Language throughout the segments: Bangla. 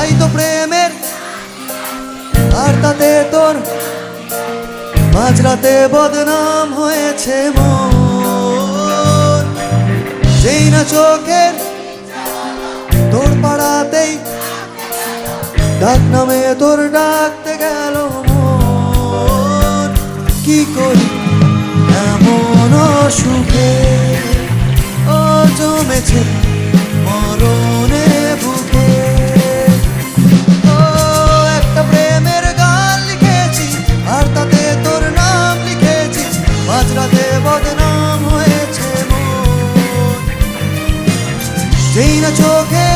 তাই তো প্রেমের আর তাতে তোর মাঝরাতে বদনাম হয়েছে মন। যেই না চোখের তোর পাড়াতেই ডাক নামে তোর ডাকতে গেল মন। কি করি? এমন সুখে যেই না চোখের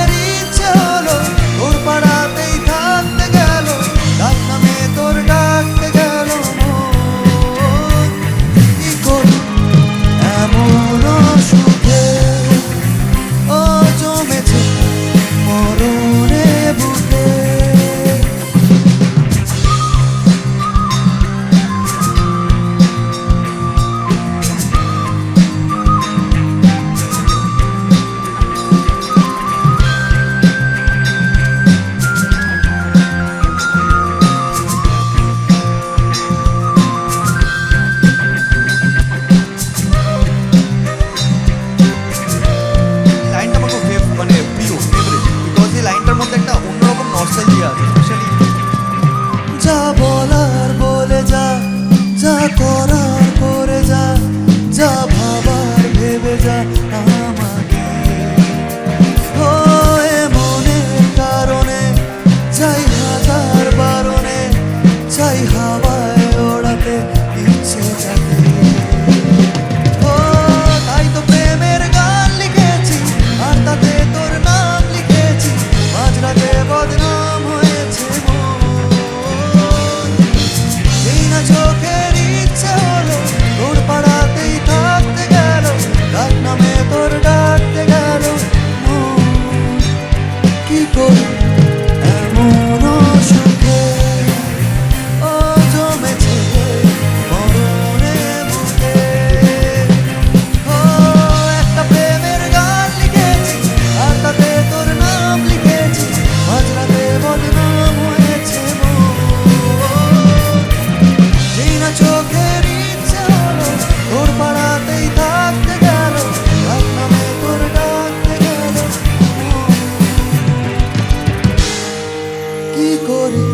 নস্টালজিয়া স্পেশালি যা বলার বলে যা যা করার করে যা যা ভাবার ভেবে যা আমাকে। ও মনের কারণে, চাই হাজার বারণে, চাই scorer.